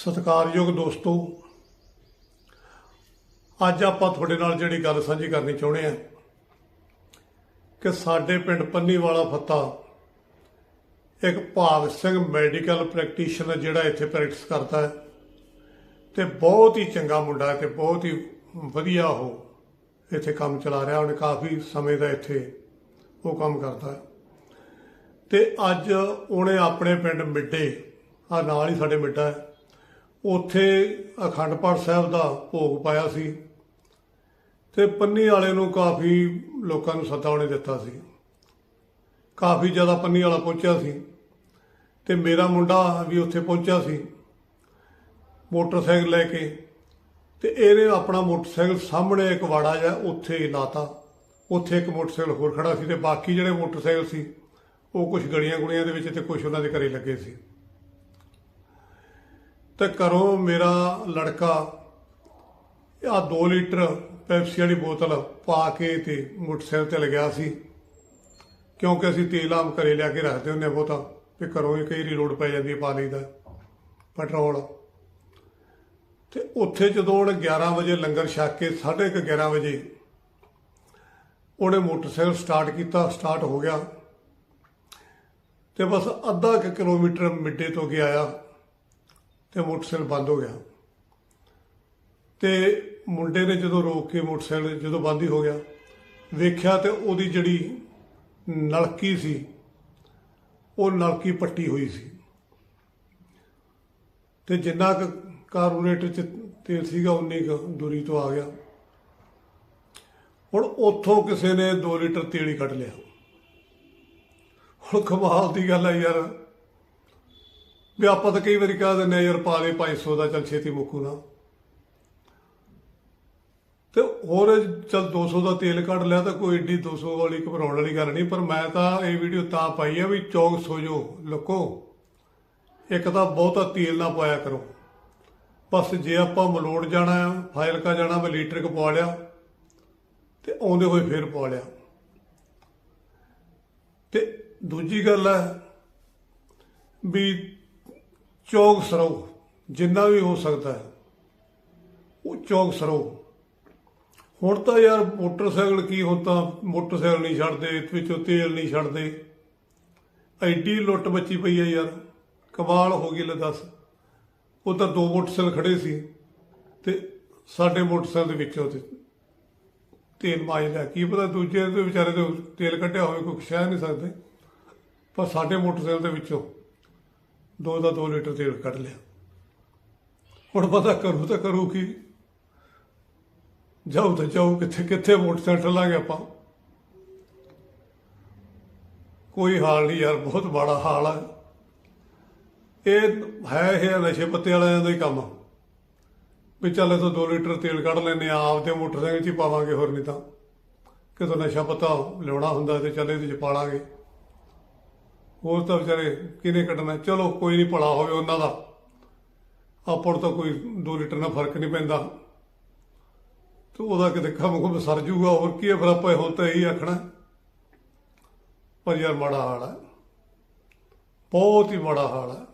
ਸਤਿਕਾਰਯੋਗ ਦੋਸਤੋ, ਅੱਜ ਆਪਾਂ ਤੁਹਾਡੇ ਨਾਲ ਜਿਹੜੀ ਗੱਲ ਸਾਂਝੀ ਕਰਨੀ ਚਾਹੁੰਦੇ ਆ ਕਿ ਸਾਡੇ ਪਿੰਡ ਪੰਨੀਵਾਲਾ ਫੱਤਾ ਇੱਕ ਭਾਗ ਸਿੰਘ ਮੈਡੀਕਲ ਪ੍ਰੈਕਟੀਸ਼ਨਰ ਜਿਹੜਾ ਇੱਥੇ ਪ੍ਰੈਕਟਿਸ ਕਰਦਾ ਹੈ ਤੇ ਬਹੁਤ ਹੀ ਚੰਗਾ ਮੁੰਡਾ ਹੈ ਤੇ ਬਹੁਤ ਹੀ ਵਧੀਆ ਉਹ ਇੱਥੇ ਕੰਮ ਚਲਾ ਰਿਹਾ, ਉਹਨੇ ਕਾਫੀ ਸਮੇਂ ਦਾ ਇੱਥੇ ਉਹ ਕੰਮ ਕਰਦਾ ਹੈ। ਤੇ ਅੱਜ ਉਹਨੇ ਆਪਣੇ ਪਿੰਡ ਮਿੱਡੇ ਆ ਨਾਲ ਹੀ ਸਾਡੇ ਮਿੱਡਾ ਹੈ। ਉੱਥੇ ਅਖੰਡ ਪਾਠ ਸਾਹਿਬ ਦਾ ਭੋਗ ਪਾਇਆ ਸੀ ਤੇ ਪੰਨੀ ਵਾਲੇ ਨੂੰ ਕਾਫੀ ਲੋਕਾਂ ਨੂੰ ਸੱਦਾ ਉਹਨੇ ਦਿੱਤਾ ਸੀ। ਕਾਫੀ ਜ਼ਿਆਦਾ ਪੰਨੀ ਵਾਲਾ ਪਹੁੰਚਿਆ ਸੀ ਤੇ ਮੇਰਾ ਮੁੰਡਾ ਵੀ ਉੱਥੇ ਪਹੁੰਚਿਆ ਸੀ ਮੋਟਰਸਾਈਕਲ ਲੈ ਕੇ ਤੇ ਇਹਨੇ ਆਪਣਾ ਮੋਟਰਸਾਈਕਲ ਸਾਹਮਣੇ ਇੱਕ ਵਾੜਾ ਜਿਹਾ ਉੱਥੇ ਲਾਤਾ। ਉੱਥੇ ਇੱਕ ਮੋਟਰਸਾਈਕਲ ਹੋਰ ਖੜਾ ਸੀ ਤੇ ਬਾਕੀ ਜਿਹੜੇ ਮੋਟਰਸਾਈਕਲ ਸੀ ਉਹ ਕੁਝ ਗਲੀਆਂ ਗੁਲੀਆਂ ਦੇ ਵਿੱਚ ਤੇ ਕੁਝ ਉਹਨਾਂ ਦੇ ਘਰੇ ਲੱਗੇ ਸੀ। ਤੇ ਘਰੋਂ ਮੇਰਾ ਲੜਕਾ ਆ 2 ਲੀਟਰ ਪੈਪਸੀ ਵਾਲੀ ਬੋਤਲ ਪਾ ਕੇ ਤੇ ਮੋਟਰਸਾਈਕਲ ਤੇ ਲਗਿਆ ਸੀ। ਕਿਉਂਕਿ ਅਸੀਂ ਤੇਲ ਆਮ ਘਰੇ ਲਿਆ ਕੇ ਰੱਖਦੇ ਹੁੰਦੇ ਆ ਬਹੁਤਾ, ਤੇ ਘਰੋਂ ਹੀ ਕਈ ਵਾਰੀ ਲੋੜ ਪੈ ਜਾਂਦੀ ਹੈ ਪਾ ਲਈਦਾ ਪੈਟਰੋਲ। ਤੇ ਉੱਥੇ ਜਦੋਂ ਉਹਨੇ 11 ਵਜੇ ਲੰਗਰ ਛਕ ਕੇ 11:30 11 ਵਜੇ ਉਹਨੇ ਮੋਟਰਸਾਈਕਲ ਸਟਾਰਟ ਕੀਤਾ, ਸਟਾਰਟ ਹੋ ਗਿਆ। ਤੇ ਬਸ ਅੱਧਾ ਕੁ ਕਿਲੋਮੀਟਰ ਮਿੱਡੇ ਤੋਂ ਗਿਆ ਆ ਤੇ ਮੋਟਰਸਾਈਕਲ ਬੰਦ ਹੋ ਗਿਆ। ਤੇ ਮੁੰਡੇ ਨੇ ਜਦੋਂ ਰੋਕ ਕੇ ਮੋਟਰਸਾਈਕਲ ਜਦੋਂ ਬੰਦ ਹੀ ਹੋ ਗਿਆ, ਵੇਖਿਆ ਤੇ ਉਹਦੀ ਜਿਹੜੀ ਨਲਕੀ ਸੀ, ਉਹ ਨਲਕੀ ਪੱਟੀ ਹੋਈ ਸੀ। ਤੇ ਜਿੰਨਾ ਕੁ ਕਾਰਬੋਰੇਟਰ ਚ ਤੇਲ ਸੀਗਾ, ਉਨੀ ਕੁ ਦੂਰੀ ਤੋਂ ਆ ਗਿਆ। ਹੁਣ ਉੱਥੋਂ ਕਿਸੇ ਨੇ 2 ਲੀਟਰ ਤੇਲ ਹੀ ਕੱਢ ਲਿਆ। ਹੁਣ ਕਮਾਲ ਦੀ ਗੱਲ ਹੈ ਯਾਰ। ਵੀ ਆਪਾਂ ਤਾਂ ਕਈ ਵਾਰੀ ਕਹਿ ਦਿੰਦੇ ਆ ਯਾਰ ਪਾ ਲੈ 500 ਦਾ, ਚੱਲ ਛੇਤੀ ਮੁੱਕੂ ਨਾ। ਤੇ ਹੋਰ ਚੱਲ 200 ਦਾ ਤੇਲ ਕੱਢ ਲਿਆ ਤਾਂ ਕੋਈ ਏਡੀ 200 ਵਾਲੀ ਘਬਰਾਉਣ ਵਾਲੀ ਗੱਲ ਨਹੀਂ, ਪਰ ਮੈਂ ਤਾਂ ਇਹ ਵੀਡੀਓ ਤਾਂ ਪਾਈ ਆ ਵੀ ਚੌਕ ਸੋਜੋ, ਲੋਕੋ। ਇੱਕ ਤਾਂ ਬਹੁਤਾ ਤੇਲ ਨਾ ਪਾਇਆ ਕਰੋ। ਬਸ ਜੇ ਆਪਾਂ ਮਲੋੜ ਜਾਣਾ ਆ ਫਾਇਲਕਾ ਜਾਣਾ, ਮੈਂ ਲੀਟਰ ਕ ਪਾ ਲਿਆ ਤੇ ਆਉਂਦੇ ਹੋਏ ਫੇਰ ਪਾ ਲਿਆ। ਤੇ ਦੂਜੀ ਗੱਲ ਹੈ ਵੀ ਚੌਕ ਸਰੋ, ਜਿੰਨਾ ਵੀ ਹੋ ਸਕਦਾ ਹੈ, ਉਹ ਚੌਕ ਸਰੋ। ਹੁਣ ਤਾਂ ਯਾਰ ਮੋਟਰਸਾਈਕਲ ਕੀ ਹੁਣ ਤਾਂ ਮੋਟਰਸਾਈਕਲ ਨਹੀਂ ਛੱਡਦੇ, ਇਸ ਵਿੱਚੋਂ ਤੇਲ ਨਹੀਂ ਛੱਡਦੇ। ਐਡੀ ਲੁੱਟ ਮੱਚੀ ਪਈ ਹੈ ਯਾਰ। ਕਮਾਲ ਹੋ ਗਈ ਲੈ ਦੱਸ। ਉਹ ਤਾਂ ਦੋ ਮੋਟਰਸਾਈਕਲ ਖੜੇ ਸੀ ਤੇ ਸਾਡੇ ਮੋਟਰਸਾਈਕਲ ਦੇ ਵਿੱਚੋਂ ਤੇ ਤੇਲ ਮਾਜ ਲਿਆ। ਕੀ ਪਤਾ ਦੂਜੇ ਦੇ ਵਿਚਾਰੇ ਦੇ ਤੇਲ ਕੱਢਿਆ ਹੋਵੇ, ਕੋਈ ਸ਼ਹਿ ਨਹੀਂ ਸਕਦੇ। ਪਰ ਸਾਡੇ ਮੋਟਰਸਾਈਕਲ ਦੇ ਵਿੱਚੋਂ ਦੋ ਦਾ 2 ਲੀਟਰ ਤੇਲ ਕੱਢ ਲਿਆ। ਹੁਣ ਪਤਾ ਕਰੂ ਤਾਂ ਕਰੂ ਕੀ? ਜਾਉ ਤਾਂ ਜਾਉ ਕਿੱਥੇ ਕਿੱਥੇ ਮੋਟਰਸਾਈਕਲ ਲਾਂਗੇ ਆਪਾਂ? ਕੋਈ ਹਾਲ ਨਹੀਂ ਯਾਰ, ਬਹੁਤ ਮਾੜਾ ਹਾਲ ਹੈ ਇਹ ਹੈ ਇਹ ਨਸ਼ੇ ਪੱਤੇ ਵਾਲਿਆਂ ਦਾ ਹੀ ਕੰਮ ਵੀ ਚੱਲ ਤੋਂ 2 ਲੀਟਰ ਤੇਲ ਕੱਢ ਲੈਨੇ ਆ ਆਪਦੇ ਮੋਟਰਸਾਈਕਲ 'ਚ ਹੀ ਪਾਵਾਂਗੇ ਹੋਰ ਨਹੀਂ ਤਾਂ। ਕਿਤੋਂ ਨਸ਼ਾ ਪਤਾ ਲਿਆਉਣਾ ਹੁੰਦਾ ਤੇ ਚੱਲ ਇਹਦੇ 'ਚ ਪਾ ਲਾਂਗੇ ਹੋਰ ਤਾਂ ਵਿਚਾਰੇ ਕਿਹਨੇ ਕੱਢਣਾ? ਚਲੋ, ਕੋਈ ਨਹੀਂ, ਭਲਾ ਹੋਵੇ ਉਹਨਾਂ ਦਾ। ਆਪੜ ਤਾਂ ਕੋਈ 2 ਲੀਟਰ ਨਾਲ ਫ਼ਰਕ ਨਹੀਂ ਪੈਂਦਾ। ਤੇ ਉਹਦਾ ਕਿਤੇ ਕੰਮ ਕੁਮ ਸਰ ਜੂਗਾ, ਹੋਰ ਕੀ ਹੈ? ਫਿਰ ਆਪਾਂ ਹੁਣ ਤਾਂ ਇਹੀ ਆਖਣਾ। ਪਰ ਯਾਰ ਮਾੜਾ ਹਾਲ ਹੈ। ਬਹੁਤ ਹੀ ਮਾੜਾ ਹਾਲ ਹੈ।